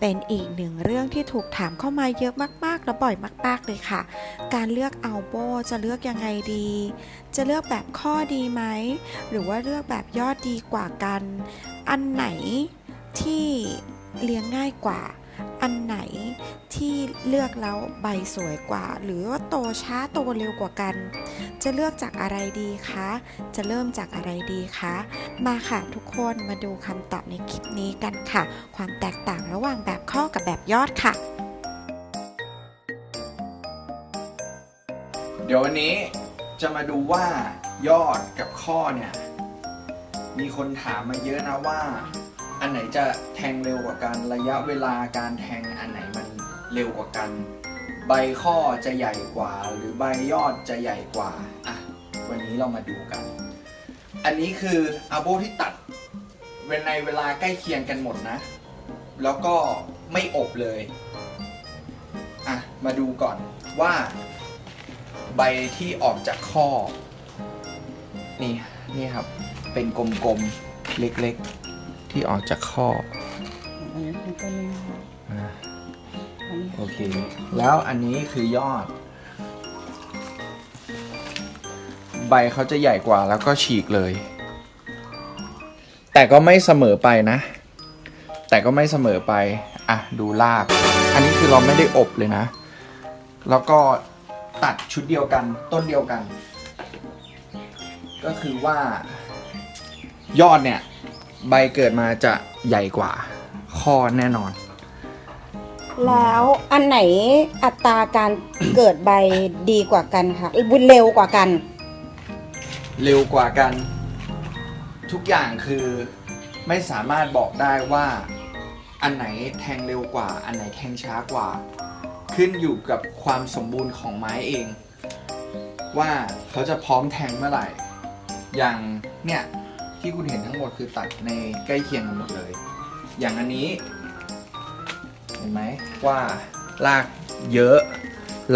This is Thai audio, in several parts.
เป็นอีกหนึ่งเรื่องที่ถูกถามเข้ามาเยอะมากๆ และบ่อยมาก ๆ เลยค่ะ การเลือกเอาโบจะเลือกยังไงดี จะเลือกแบบข้อดีไหม หรือว่าเลือกแบบยอดดีกว่ากัน อันไหนที่เลี้ยงง่ายกว่า อันไหนที่เลือกแล้วใบสวยกว่า หรือว่าโตช้าโตเร็วกว่ากัน จะเลือกจากอะไรดีคะ จะเริ่มจากอะไรดีคะ มาค่ะทุกคนมาดูคำตอบในคลิปนี้กันค่ะ ความแตกต่างระหว่างแบบข้อกับแบบยอดค่ะ เดี๋ยววันนี้จะมาดูว่ายอดกับข้อเนี่ย มีคนถามมาเยอะนะว่า อันไหนจะแทงเร็วกว่ากัน ระยะเวลาการแทงอันไหนมันเร็วกว่ากัน ใบข้อจะใหญ่กว่า หรือใบยอดจะใหญ่กว่าอะวันนี้เรามาดูกัน อันนี้คืออาโบที่ตัดเวนในเวลาใกล้เคียงกันหมดนะ แล้วก็ไม่อบเลยอะมาดูก่อนว่าใบที่ออกจากข้อ นี่นี่ครับ เป็นกลมๆ เล็กๆ ที่ออกจากข้ออันนี้คือต้นนี้นะคะอ่าอันนี้โอเค แล้วอันนี้คือยอด ใบเขาจะใหญ่กว่าแล้วก็ฉีกเลย แต่ก็ไม่เสมอไปนะ แต่ก็ไม่เสมอไป อะ ดูราก อันนี้คือเราไม่ได้อบเลยนะ แล้วก็ตัดชุดเดียวกันต้นเดียวกัน ก็คือว่ายอดเนี่ย ใบเกิดมาจะใหญ่กว่าข้อแน่นอน แล้วอันไหนอัตราการเกิดใบดีกว่ากันคะเร็วกว่ากัน เร็วกว่ากัน ทุกอย่างคือไม่สามารถบอกได้ว่า อันไหนแทงเร็วกว่า อันไหนแทงช้ากว่า ขึ้นอยู่กับความสมบูรณ์ของไม้เอง ว่าเขาจะพร้อมแทงเมื่อไหร่ อย่างเนี่ย ที่คุณเห็นทั้งหมดคือตัดในใกล้เคียงกันหมดเลย อย่างอันนี้ เห็นไหมว่ารากเยอะ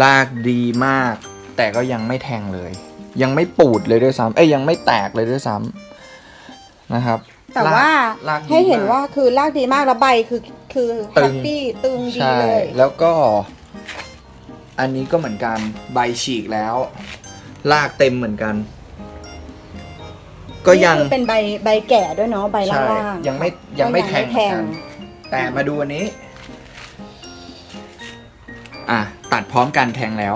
รากดีมาก แต่ก็ยังไม่แทงเลย ยังไม่ปูดเลยด้วยซ้ำเอ้ยยังไม่แตกเลยด้วยซ้ำนะครับ แต่ว่าลากดีให้เห็นมก ว่าคือรากดีมากแล้วใบคือคือตึแฮง ปปี้ตึงดีใช่ เลย แล้วก็ อันนี้ก็เหมือนกัน ใบฉีกแล้วรากเต็มเหมือนกัน ก็ยังนี่คือเป็นใบใบแก่ด้วยเนาะใบใช่ล่างๆยังไม่ยังไม่แทงก็เหมือนกันแต่มาดูอันนี้ อะตัดพร้อมกันแทงแล้ว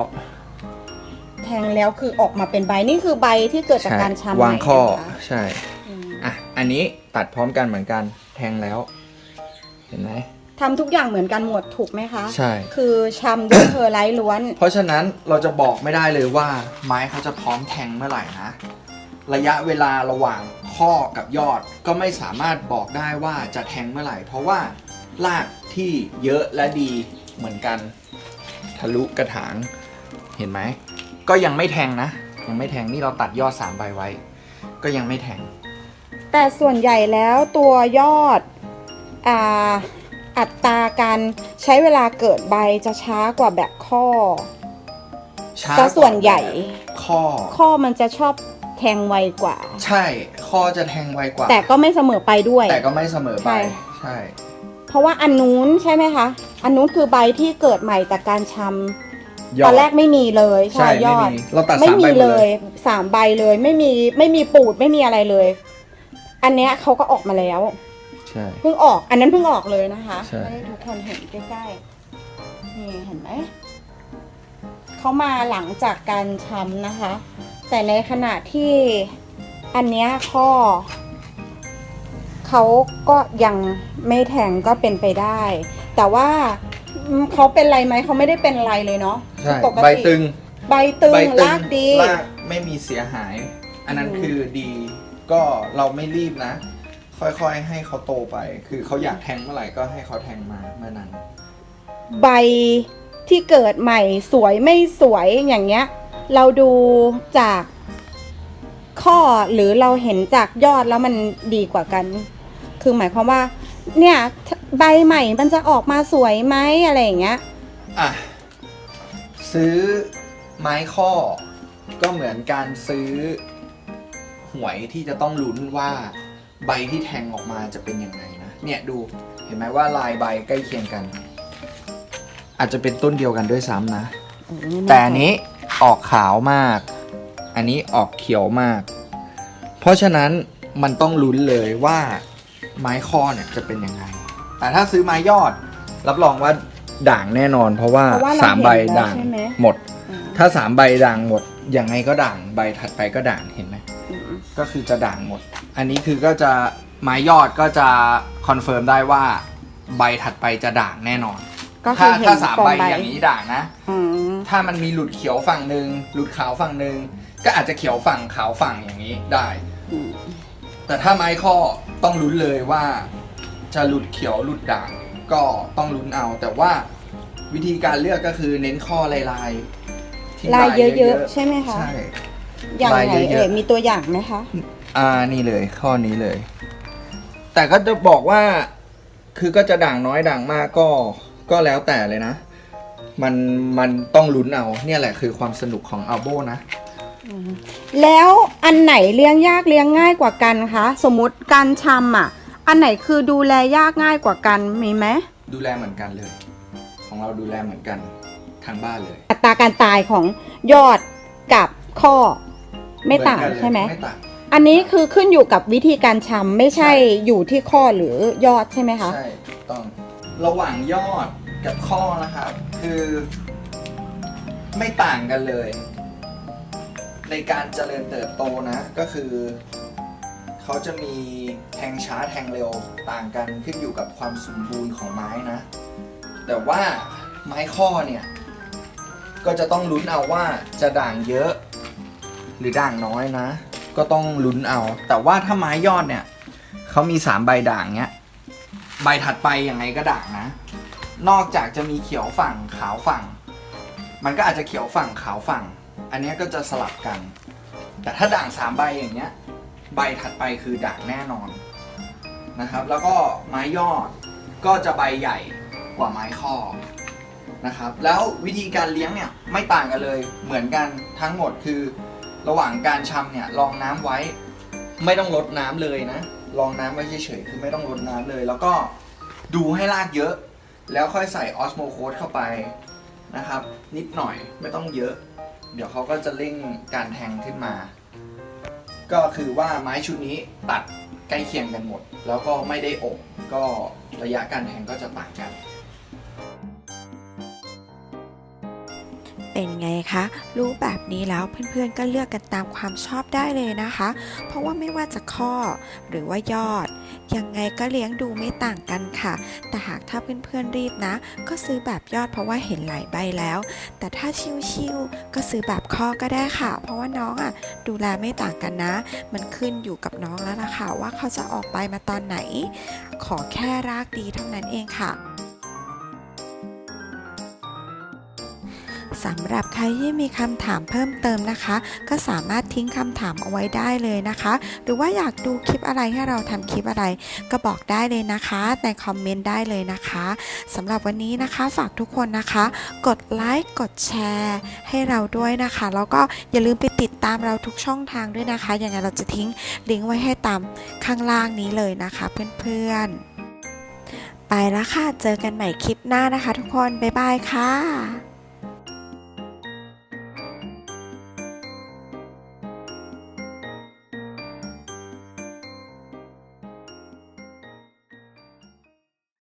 แทงแล้วคือออกมาเป็นใบนี่คือใบที่เกิดจากใช่การช้ำวางข้อไหมนะคะใช่ อืมอะ อันนี้ตัดพร้อมกันเหมือนกัน แทงแล้ว เห็นไหมทำทุกอย่างเหมือนกันหมดถูกไหมคะ ใช่ คือช้ำด้วยเพอร์ไลท์ล้วน เพราะฉะนั้นเราจะบอกไม่ได้เลยว่าไม้เขาจะพร้อมแทงเมื่อไหร่นะ ระยะเวลาระหว่างข้อกับยอดก็ไม่สามารถบอกได้ว่าจะแทงเมื่อไหร่ เพราะว่ารากที่เยอะและดีเหมือนกันทะลุกระถางเห็นไหม ก็ยังไม่แทงนะ ยังไม่แทงนี่เราตัดยอด3ใบไว้ ก็ยังไม่แทง แต่ส่วนใหญ่แล้วตัวยอดอ่าอัตราการใช้เวลาเกิดใบจะช้ากว่าแบบข้อช้าซะส่วนใหญ่ ข้อข้อมันจะชอบ แทงไวกว่า ใช่ข้อจะแทงไวกว่า แต่ก็ไม่เสมอไปด้วย แต่ก็ไม่เสมอไปใช่ ใช่ เพราะว่าอันนู้นใช่ไหมคะ อันนู้นคือใบที่เกิดใหม่จากการชำยอดตอนแรกไม่มีเลยใช่ยอดไม่มีเราตัดไม่สามใบมีหมดเลเลยยสามใบเลยไม่มีไม่มีปูดไม่มีอะไรเลย อันเนี้ยเขาก็ออกมาแล้ว ใช่ เพิ่งออกอันนั้นเพิ่งออกเลยนะคะใช่ให้ทุกคนเห็นใกล้ๆนี่เห็นไหมเขามาหลังจากการช้ำนะคะ แต่ในขณะที่อันเนี้ยข้อเขาก็ยังไม่แทงก็เป็นไปได้ แต่ว่าอืมเขาเป็นไรไหมเขาไม่ได้เป็นไรเลยเนาะใช่ปกติใบตึงใบตึงใบลากดี ลากไม่มีเสียหาย อันนั้นอืมคือดี ก็เราไม่รีบนะ ค่อยๆให้เขาโตไป คือเขาอยากแทงเมื่อไหร่ก็ให้เขาแทงมาเมื่อนั้น ใบที่เกิดใหม่สวยไม่สวยอย่างเงี้ย เราดูจากข้อหรือเราเห็นจากยอดแล้วมันดีกว่ากัน คือหมายความว่า เนี่ยใบใหม่มันจะออกมาสวยไหมอะไรอย่างเงี้ย อะ ซื้อไม้ข้อ ก็เหมือนการซื้อ หวยที่จะต้องลุ้นว่าใบที่แทงออกมาจะเป็นยังไงนะ เนี่ยดูเห็นไหมว่าลายใบใกล้เคียงกัน อาจจะเป็นต้นเดียวกันด้วยซ้ำนะเออไม่น่าแต่อันนี้ ออกขาวมาก อันนี้ออกเขียวมาก เพราะฉะนั้นมันต้องลุ้นเลยว่าไม้ข้อเนี่ยจะเป็นยังไง แต่ถ้าซื้อไม้ยอด รับรองว่าด่างแน่นอน เพราะว่าเพราะว่าเราสามใบเห็นแล้วด่างใช่ไหม หมด อืมถ้าสามใบด่างหมด ยังไงก็ด่างใบถัดไปก็ด่างเห็นไหม อืมก็คือจะด่างหมด อันนี้คือก็จะไม้ยอดก็จะคอนเฟิร์มได้ว่า ใบถัดไปจะด่างแน่นอน ก็คืถ้าอเห็นถ้าสามฟอใบร์มใบอย่างนี้ด่างนะ อืม ถ้ามันมีหลุดเขียวฝั่งหนึ่งหลุดขาวฝั่งหนึ่งก็อาจจะเขียวฝั่งขาวฝั่งอย่างนี้ได้อืมแต่ถ้าไม้ข้อต้องลุ้นเลยว่า จะหลุดเขียวหลุดด่างก็ต้องลุ้นเอา แต่ว่าวิธีการเลือกก็คือเน้นข้อลายลายๆที่ลายเยอะๆใช่ไหมคะใช่อย่างลายไหนเยเอ่อะยๆมีตัวอย่างไหมคะอ่านี่เลยข้อนี้เลย แต่ก็จะบอกว่าคือก็จะด่างน้อยด่างมากก็ก็แล้วแต่เลยนะ มันมันต้องลุ้นเอาเนี่ยแหละคือความสนุกของอัลโบนะ แล้วอันไหนเลี้ยงยากเลี้ยงง่ายกว่ากันคะ สมมุติการชำอะ อันไหนคือดูแลยากง่ายกว่ากันมีไหมดูแลเหมือนกันเลย ของเราดูแลเหมือนกันทางบ้านเลยอัตราการตายของยอดกับข้อไม่ต่างเอนกันเลยใช่ไหมไม่ต่างอันนี้คือขึ้นอยู่กับวิธีการชำไม่ใช่อยู่ที่ข้อหรือยอดใช่ไหมคะ ใช่ถูกต้องระหว่างยอด กับข้อนะครับ คือไม่ต่างกันเลย ในการเจริญเติบโตนะ ก็คือ เขาจะมีแทงช้าแทงเร็วต่างกันขึ้นอยู่กับความสมบูรณ์ของไม้นะ แต่ว่าไม้ข้อเนี่ย ก็จะต้องลุ้นเอาว่าจะด่างเยอะ หรือด่างน้อยนะ ก็ต้องลุ้นเอา แต่ว่าถ้าไม้ยอดเนี่ยเขามีสามใบด่างเนี้ย ใบถัดไปยังไงก็ด่างนะ นอกจากจะมีเขียวฝั่งขาวฝั่ง มันก็อาจจะเขียวฝั่งขาวฝั่ง อันนี้ก็จะสลับกัน แต่ถ้าด่างสามใบอย่างเงี้ยใบถัดไปคือด่างแน่นอนนะครับ แล้วก็ไม้ยอดก็จะใบใหญ่กว่าไม้ข้อนะครับ แล้ววิธีการเลี้ยงเนี่ยไม่ต่างกันเลยเหมือนกันทั้งหมดคือระหว่างการชำเนี่ยรองน้ำไว้ ไม่ต้องลดน้ำเลยนะรองน้ำไว้เฉยๆคือไม่ต้องลดน้ำเลย แล้วก็ดูให้รากเยอะ แล้วค่อยใส่ออสโมโคสเข้าไปนะครับ นิดหน่อยไม่ต้องเยอะ เดี๋ยวเขาก็จะเร่งการแทงขึ้นมา ก็คือว่าไม้ชุดนี้ตัดใกล้เคียงกันหมด แล้วก็ไม่ได้อบก็ระยะการแทงก็จะต่างกัน เป็นไงคะ รู้แบบนี้แล้วเพื่อนๆก็เลือกกันตามความชอบได้เลยนะคะ เพราะว่าไม่ว่าจะข้อหรือว่ายอด ยังไงก็เลี้ยงดูไม่ต่างกันค่ะ แต่หากถ้าเพื่อนๆรีบนะ ก็ซื้อแบบยอดเพราะว่าเห็นหลายใบแล้ว แต่ถ้าชิวๆก็ซื้อแบบข้อก็ได้ค่ะ เพราะว่าน้องอะดูแลไม่ต่างกันนะ มันขึ้นอยู่กับน้องแล้วล่ะค่ะว่าเขาจะออกใบมาตอนไหน ขอแค่รากดีเท่านั้นเองค่ะ สำหรับใครที่มีคำถามเพิ่มเติมนะคะ ก็สามารถทิ้งคำถามเอาไว้ได้เลยนะคะ หรือว่าอยากดูคลิปอะไรให้เราทำคลิปอะไร ก็บอกได้เลยนะคะในคอมเมนต์ได้เลยนะคะสำหรับวันนี้นะคะฝากทุกคนนะคะ กดไลค์กดแชร์ให้เราด้วยนะคะแล้วก็อย่าลืมไปติดตามเราทุกช่องทางด้วยนะคะยังไงเราจะทิ้งลิงก์ไว้ให้ตามข้างล่างนี้เลยนะคะเพื่อนๆไปแล้วค่ะ เจอกันใหม่คลิปหน้านะคะทุกคน บ๊ายบายค่ะ